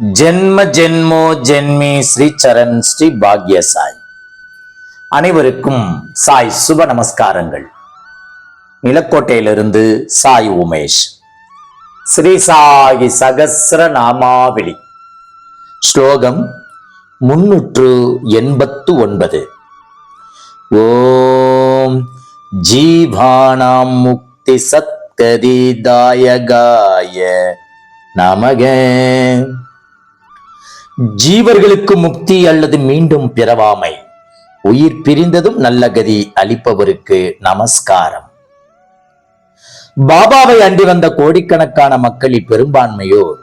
ஜென்ம ஜென்மோ ஜென்மி ஸ்ரீ சரண் ஸ்ரீ பாக்ய சாய். அனைவருக்கும் சாய் சுப நமஸ்காரங்கள். நிலக்கோட்டையிலிருந்து சாய் உமேஷ். ஸ்ரீ சாயி சகசிர நாமாவளி. ஸ்லோகம் முன்னூற்று எண்பத்து ஒன்பது. ஓம் ஜீவானாம் முக்தி சத்கதிதாயகாய நமக. ஜீவர்களுக்கு முக்தி அல்லது மீண்டும் பிறவாமை. உயிர் பிரிந்ததும் நல்ல கதி அளிப்பவருக்கு நமஸ்காரம். பாபாவை அண்டி வந்த கோடிக்கணக்கான மக்களில் பெரும்பான்மையோர்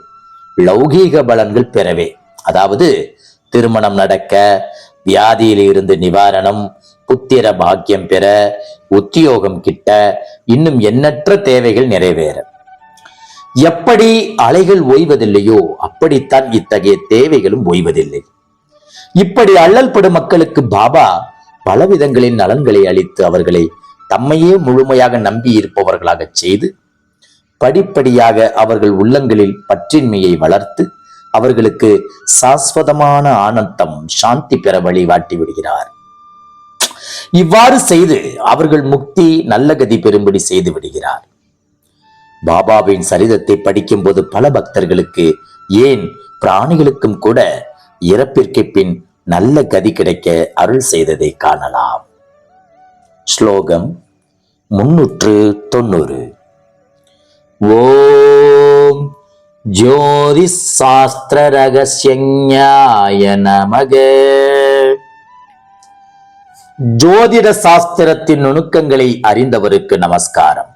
லௌகீக பலன்கள் பெறவே. அதாவது திருமணம் நடக்க வியாதியில் இருந்து நிவாரணம் புத்திர பாக்கியம் பெற உத்தியோகம் கிட்ட இன்னும் எண்ணற்ற தேவைகள் நிறைவேற. எப்படி அலைகள் ஓய்வதில்லையோ அப்படித்தான் இத்தகைய தேவைகளும் ஓய்வதில்லை. இப்படி அல்லல்படும் மக்களுக்கு பாபா பலவிதங்களின் நலன்களை அளித்து அவர்களை தம்மையே முழுமையாக நம்பி இருப்பவர்களாக செய்து படிப்படியாக அவர்கள் உள்ளங்களில் பற்றின்மையை வளர்த்து அவர்களுக்கு சாஸ்வதமான ஆனந்தம் சாந்தி பெற வழிகாட்டி விடுகிறார். இவ்வாறு செய்து அவர்கள் முக்தி நல்ல கதி பெறும்படி செய்து விடுகிறார். பாபாவின் சரிதத்தை படிக்கும்போது பல பக்தர்களுக்கு ஏன் பிராணிகளுக்கும் கூட இறப்பிற்கு பின் நல்ல கதி கிடைக்க அருள் செய்ததை காணலாம். ஸ்லோகம் முன்னூற்று தொண்ணூறு. ஓம் ஜோதி சாஸ்திர ரகசியஞாய நமக. ஜோதிட சாஸ்திரத்தின் நுணுக்கங்களை அறிந்தவருக்கு நமஸ்காரம்.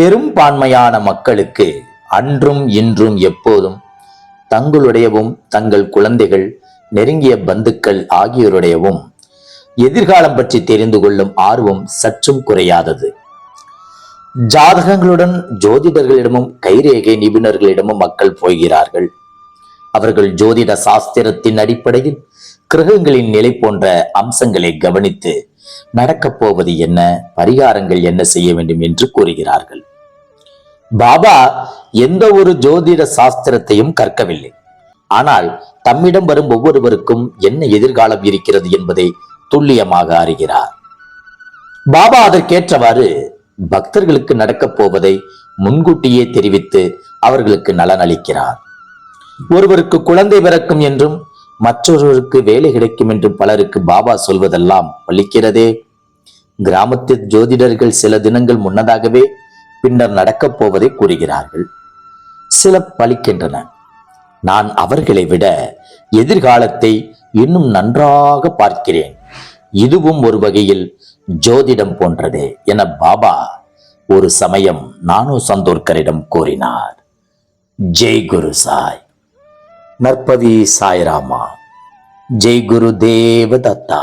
பெரும்பான்மையான மக்களுக்கு அன்றும் இன்றும் எப்போதும் தங்களுடையவும் தங்கள் குழந்தைகள் நெருங்கிய பந்துக்கள் ஆகியோருடையவும் எதிர்காலம் பற்றி தெரிந்து கொள்ளும் ஆர்வம் சற்றும் குறையாதது. ஜாதகங்களுடன் ஜோதிடர்களிடமும் கைரேகை நிபுணர்களிடமும் மக்கள் போகிறார்கள். அவர்கள் ஜோதிட சாஸ்திரத்தின் அடிப்படையில் கிரகங்களின் நிலை போன்ற அம்சங்களை கவனித்து நடக்கப் போவது என்ன பரிகாரங்கள் என்ன செய்ய வேண்டும் என்று கூறுகிறார்கள். பாபா எந்த ஒரு ஜோதிட சாஸ்திரத்தையும் கற்கவில்லை. ஆனால் தம்மிடம் வரும் ஒவ்வொருவருக்கும் என்ன எதிர்காலம் இருக்கிறது என்பதை துல்லியமாக அறிகிறார். பாபா அதற்கேற்றவாறு பக்தர்களுக்கு நடக்கப் போவதை முன்கூட்டியே தெரிவித்து அவர்களுக்கு நலன் அளிக்கிறார். ஒருவருக்கு குழந்தை பிறக்கும் என்றும் மற்றொருவருக்கு வேலை கிடைக்கும் என்றும் பலருக்கு பாபா சொல்வதெல்லாம் பலிக்கிறதே கிராமத்து ஜோதிடர்கள் சில தினங்கள் முன்னதாகவே பின்னர் நடக்கப் போவதை கூறுகிறார்கள். சில பலிக்கின்றன நான் அவர்களை விட எதிர்காலத்தை இன்னும் நன்றாக பார்க்கிறேன். இதுவும் ஒரு வகையில் ஜோதிடம் போன்றதே என பாபா ஒரு சமயம் நானு சந்தோர்கரிடம் கூறினார். ஜெய் குரு சாய். நற்பதி சாய்ராமா. ஜெய் குரு தேவதத்தா.